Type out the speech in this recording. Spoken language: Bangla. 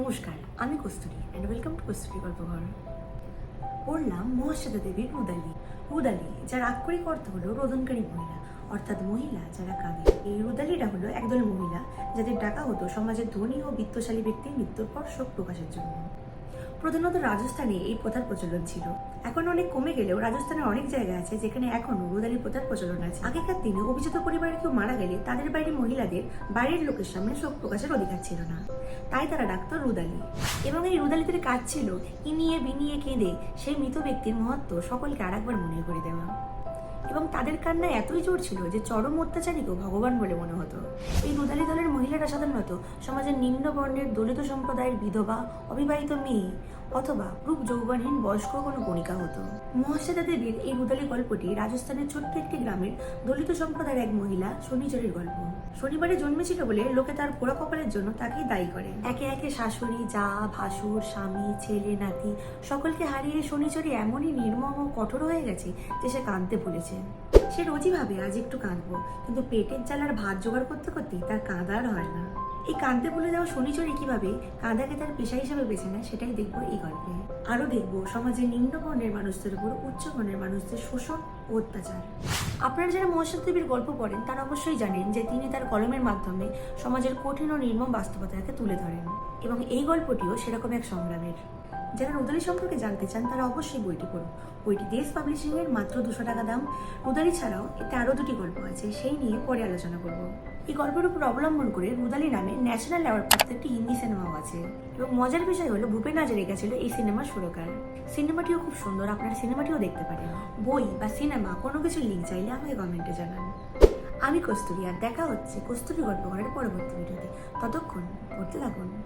নমস্কার, আমি kasuri and welcome to kasuri গল্পঘর পড়লাম মহাশ্বেতা দেবীর উদালি। উদালি, যার আক্ষরিক অর্থ হলো রোদনকারী মহিলা, অর্থাৎ মহিলা যারা কাঁদে। এই রুদালিটা হলো একদল মহিলা যাদের ডাকা হতো সমাজের ধনী ও বিত্তশালী ব্যক্তির মৃত্যুর পর শোক প্রকাশের জন্য। প্রধানত রাজস্থানে এই প্রথার প্রচলন ছিল। এখন অনেক কমে গেলেও রাজস্থানের অনেক জায়গা আছে যেখানে এখনও রোদালি প্রথার প্রচলন আছে। আগেকার দিনে অভিজাত পরিবারের কেউ মারা গেলে তাদের বাড়ির মহিলাদের বাইরের লোকের সামনে শোক প্রকাশের অধিকার ছিল না। তাই তারা ডাকত রুদালি। এবং এই রুদালিদের কাজ ছিল ইনিয়ে বিনিয়ে কেঁদে সেই মৃত ব্যক্তির মহত্ব সকলকে আরেকবার মনে করে দেওয়া। এবং তাদের কান্না এতই জোর ছিল যে চরম অত্যাচারীকেও ভগবান বলে মনে হতো। এই রুদালি দলের মহিলারা সাধারণত সমাজের নিম্ন বর্ণের দলিত সম্প্রদায়ের বিধবা, অবিবাহিত মেয়ে অথবা রূপ যৌবনহীন বয়স্ক কোনো গণিকা হতো। মহাশ্বেতা দেবীর এই রুদালি গল্পটি রাজস্থানের ছোট্ট একটি গ্রামের দলিত সম্প্রদায়ের এক মহিলা শনিচরের গল্প। শনিবারে জন্মেছিল বলে লোকে তার পোড়া কপালের জন্য তাকেই দায়ী করে। একে একে শাশুড়ি, যা, ভাসুর, স্বামী, ছেলে, নাতি সকলকে হারিয়ে শনিচরি এমনই নির্মম ও কঠোর হয়ে গেছে যে সে কাঁদতে ভুলেছে। সে রোজই ভাবে, আজ একটু কাঁদবো। কিন্তু পেটের জ্বালার ভাত জোগাড় করতে করতেই তার কাঁদার হয় না। এই কাঁদতে ভুলে যাওয়া শনিচরি কীভাবে কাঁদাকে তার পেশা হিসাবে বেছে নেয়, সেটাই দেখব এই গল্পে। আরও দেখব সমাজের নিম্ন বর্ণের মানুষদের উপর, উচ্চ বর্ণের মানুষদের শোষণ ও অত্যাচার। আপনারা যারা মহাশ্বেত দেবীর গল্প পড়েন, তারা অবশ্যই জানেন যে তিনি তার কলমের মাধ্যমে সমাজের কঠিন ও নির্মম বাস্তবতাকে তুলে ধরেন। এবং এই গল্পটিও সেরকম এক সংগ্রামের। যারা রুদালি সম্পর্কে জানতে চান, তারা অবশ্যই বইটি পড়ুন। বইটি দেশ পাবলিশিং এর মাত্র দুশো টাকা দাম। রুদালি ছাড়াও এতে আরও দুটি গল্প আছে, সেই নিয়ে পরে আলোচনা করব। এই গল্পের উপর অবলম্বন করে রুদালি নামে ন্যাশনাল অ্যাওয়ার্ড প্রাপ্ত একটি হিন্দি সিনেমাও আছে। এবং মজার বিষয় হলো, ভূপেন হাজারিকা ছিল এই সিনেমার সুরকার। সিনেমাটিও খুব সুন্দর, আপনারা সিনেমাটিও দেখতে পারেন। বই বা সিনেমা, কোনো কিছু লিঙ্ক চাইলে আমাকে কমেন্টে জানান। আমি কস্তুরি, আর দেখা হচ্ছে কস্তুরি গল্প করার পরবর্তী ভিডিওতে। ততক্ষণ পড়তে থাকুন।